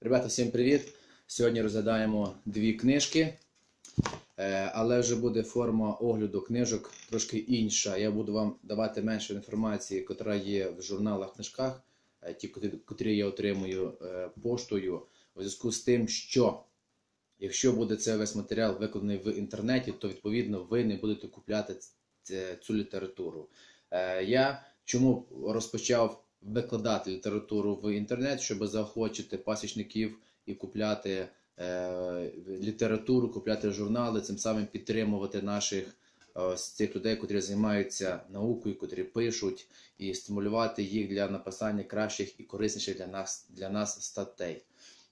Ребята, всім привіт! Сьогодні розглядаємо дві книжки, е, але вже буде форма огляду книжок трошки інша. Я буду вам давати менше інформації, яка є в журналах книжках, е, ті, котрі- я отримую е, поштою, у зв'язку з тим, що якщо буде цей весь матеріал викладений в інтернеті, то відповідно ви не будете купляти цю літературу. Я чому розпочав викладати літературу в інтернет, щоб заохочити пасічників і купляти е, літературу, купляти журнали, цим самим підтримувати наших е, з цих людей, котрі займаються наукою, котрі пишуть, і стимулювати їх для написання кращих і корисніших для нас для нас статей.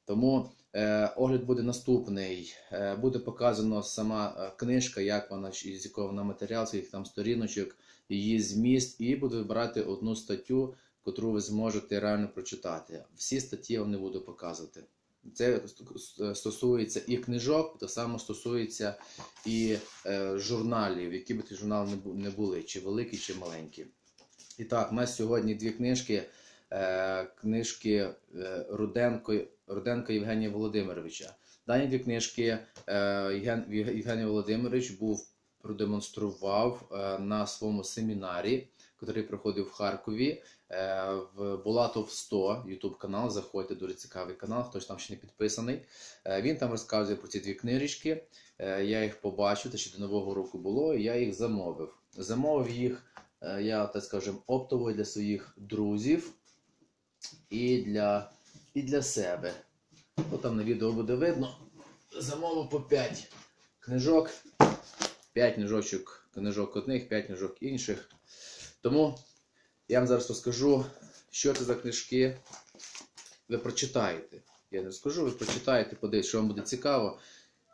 Тому е, огляд буде наступний. Е, буде показано сама е, книжка, як вона з якого вона матеріал, скільки там сторіночок, її зміст, і буду вибирати одну статтю, котру ви зможете реально прочитати. Всі статті я вам не буду показувати. Це стосується і книжок, так само стосується і е, журналів, які би ті журнали не були, чи великі, чи маленькі. І так, у нас сьогодні дві книжки. Е, книжки е, Руденко, Руденко Євгенія Володимировича. Дані дві книжки е, Євген, Євгеній Володимирович був продемонстрував е, на своєму семінарі, який проходив в Харкові. Е, в Булатов 100 YouTube канал. Заходьте, дуже цікавий канал, хтось там ще не підписаний. Е, Він там розказує про ці дві книжечки. Е, Я їх побачив, це ще до Нового року було, і я їх замовив. Замовив їх, я так скажем, оптово для своїх друзів і для, і для себе. От там на відео буде видно. Замовив по 5 книжок. 5 книжочок, книжок одних, 5 книжок інших. Тому я вам зараз розкажу, що це за книжки. Ви прочитаєте. Я не скажу, ви прочитаєте, подивіться, що вам буде цікаво,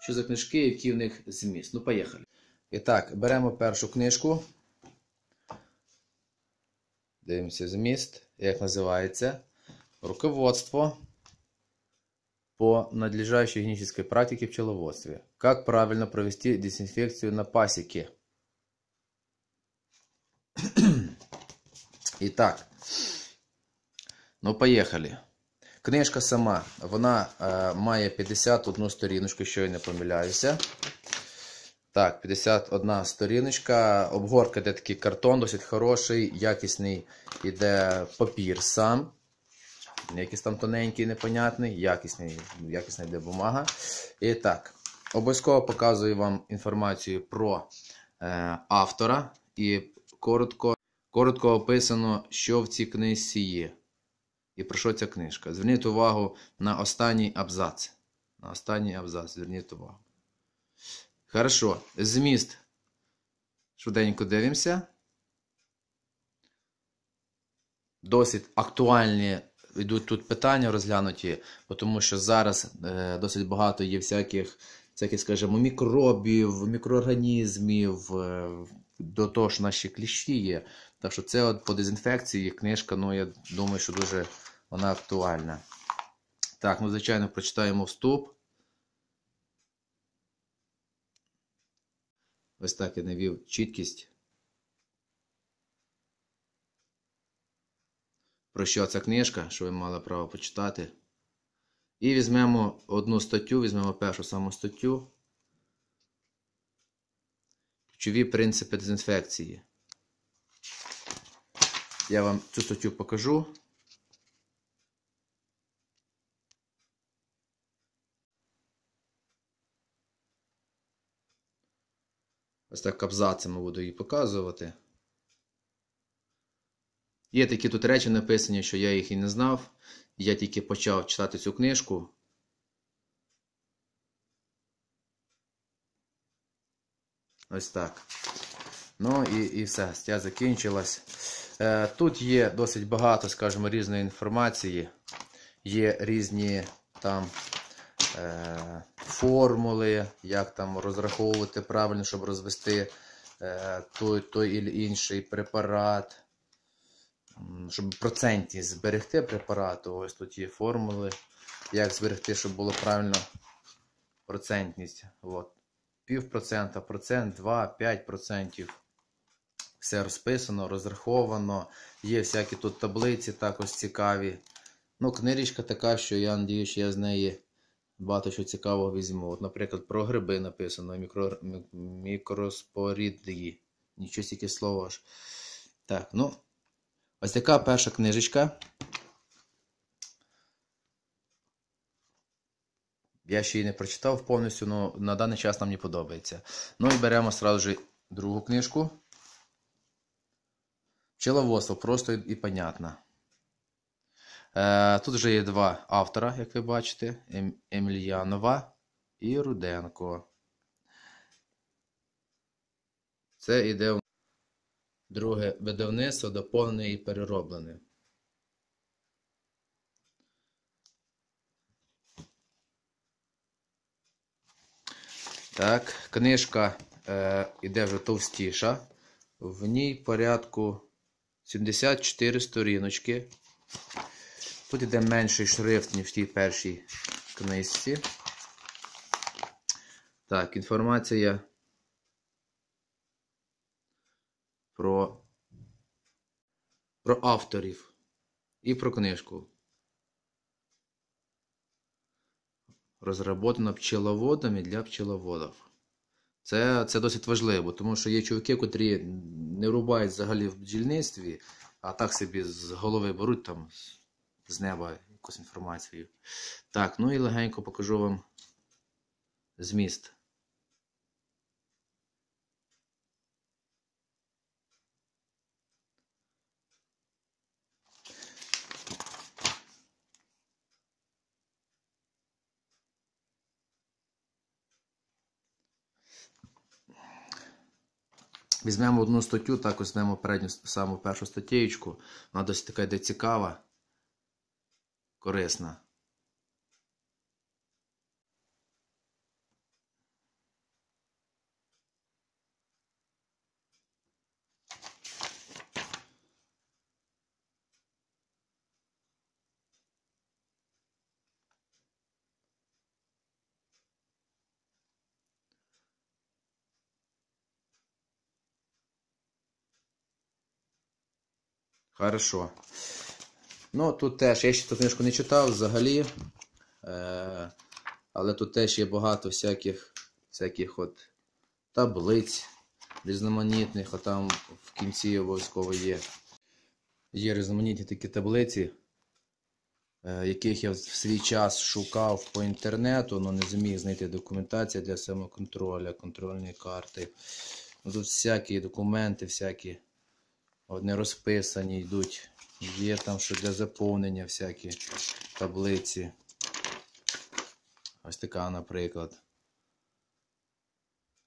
що за книжки, які в них зміст. Ну, поїхали. І так, беремо першу книжку. Дивимося зміст, як називається. Руководство по надлежащей гигиенической практике в пчеловодстве. Как правильно провести дезинфекцию на пасеке. Итак, ну поїхали. Книжка сама, вона е, має 51 сторіночку, якщо я не помиляюся. Так, 51 сторіночка. Обгорка де такий картон, досить хороший, якісний іде папір сам. Якийсь там тоненький, непонятний, якісний, якісна йде бумага. І так, обов'язково показую вам інформацію про е, автора і коротко, коротко описано, що в цій книжці є. І про що ця книжка. Зверніть увагу на останній абзац. На останній абзац, зверніть увагу. Хорошо, зміст. Швиденько дивимося. Досить актуальні йдуть тут питання розглянуті, тому що зараз е, досить багато є всяких, всяких, скажімо, мікробів, мікроорганізмів, е, до того ж наші кліщі є. Так що це от по дезінфекції книжка, ну я думаю, що дуже вона актуальна. Так, ну, звичайно, прочитаємо вступ. Ось так я навів чіткість. Про що ця книжка, що ви мали право почитати. І візьмемо одну статтю, візьмемо першу саму статтю. Ключові принципи дезінфекції. Я вам цю статтю покажу. Ось так абзацами буду її показувати. Є такі тут речі написані, що я їх і не знав. Я тільки почав читати цю книжку. Ось так. Ну і і все, стаття закінчилась. Е, Тут є досить багато, скажімо, різної інформації. Є різні там е, формули, як там розраховувати правильно, щоб розвести е, той, той і інший препарат. Щоб процентність зберегти препарату, ось тут є формули, як зберегти, щоб було правильно процентність. От. Пів процента, процент, 2, 5 процентів. Все розписано, розраховано. Є всякі тут таблиці також цікаві. Ну, книжечка така, що я надію, що я з неї багато що цікавого візьму. От, наприклад, про гриби написано, мікро... мікроспорідії. Нічого стільки слова ж. Так, ну. Ось така перша книжечка. Я ще її не прочитав повністю, але на даний час нам не подобається. Ну і беремо сразу же другу книжку. Пчеловодство просто і понятно. Е, тут вже є два автора, як ви бачите: Ем, Емельянова і Руденко. Це іде друге видавництво, доповнене і перероблене. Так, книжка е, іде вже товстіша. В ній порядку 74 сторіночки. Тут іде менший шрифт, ніж в тій першій книжці. Так, інформація про, про авторів і про книжку. Розроблена пчеловодами для пчеловодів. Це, це досить важливо, тому що є чоловіки, котрі не рубають взагалі в бджільництві, а так собі з голови беруть там з неба якусь інформацію. Так, ну і легенько покажу вам зміст. Візьмемо одну статтю, так ось візьмемо передню саму першу статтєчку. Вона досить така йде цікава, корисна. Хорошо. Ну, тут теж, я ще ту книжку не читав взагалі. Е, але тут теж є багато всяких, всяких от таблиць різноманітних, а там в кінці обов'язково є. Є різноманітні такі таблиці, е, яких я в свій час шукав по інтернету, але не зміг знайти документація для самоконтролю, контрольні карти. Ну, тут всякі документи, всякі. Вони розписані йдуть. Є там що для заповнення всякі таблиці. Ось така, наприклад.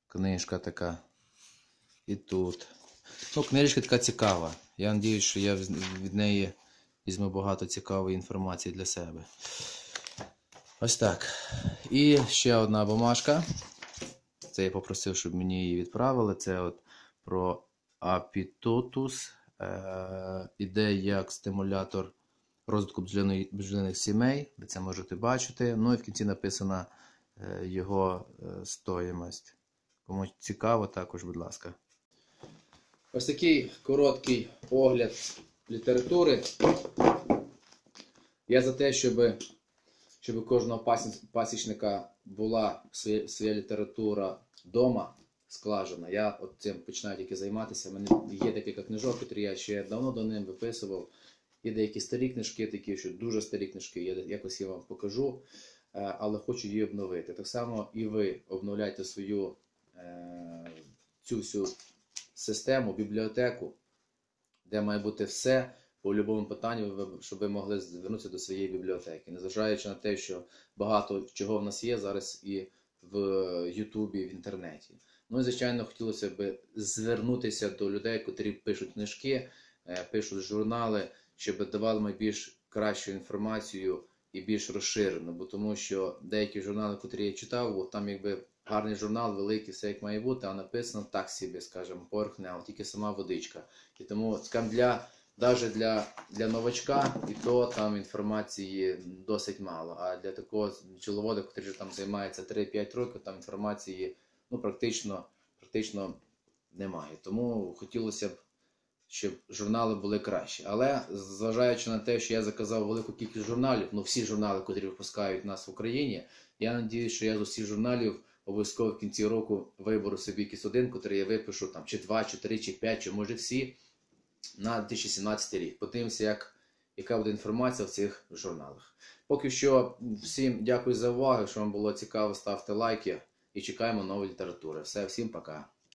Книжка така. І тут. Ну, книжка така цікава. Я сподіваюся, що я від неї візьму багато цікавої інформації для себе. Ось так. І ще одна бумажка. Це я попросив, щоб мені її відправили. Це от про апітотус. Е, іде як стимулятор розвитку бджолиних сімей. Ви це можете бачити. Ну і в кінці написана е, його е, стоїмость. Кому цікаво, також, будь ласка. Ось такий короткий огляд літератури. Я за те, щоб, щоб кожного пасічника була своя література вдома складена. Я от цим починаю тільки займатися. У мене є декілька книжок, які я ще давно до ним виписував. Є деякі старі книжки, такі, що дуже старі книжки, я якось я вам покажу, е, але хочу її обновити. Так само і ви обновляйте свою е, цю всю систему, бібліотеку, де має бути все по будь-якому питанню, щоб ви могли звернутися до своєї бібліотеки. Незважаючи на те, що багато чого в нас є зараз і в Ютубі, в інтернеті. Ну і звичайно, хотілося б звернутися до людей, котрі пишуть книжки, е, пишуть журнали, щоб давали ми більш кращу інформацію і більш розширену. Бо тому що деякі журнали, котрі я читав, от там якби гарний журнал, великий, все як має бути, а написано так собі, скажімо, поверхнево, тільки сама водичка. І тому скажімо, для навіть для, для новачка і то там інформації досить мало. А для такого пчеловода, який там займається 3-5 років, там інформації ну, практично, практично немає. Тому хотілося б, щоб журнали були кращі. Але зважаючи на те, що я заказав велику кількість журналів, ну всі журнали, котрі випускають нас в Україні, я надіюсь, що я з усіх журналів обов'язково в кінці року виберу собі якийсь один, котрий я випишу там чи два, чи три, чи п'ять, чи може всі на 2017 рік. Подивимося, як, яка буде інформація в цих журналах. Поки що всім дякую за увагу. Якщо вам було цікаво, ставте лайки і чекаємо нової літератури. Все, всім пока.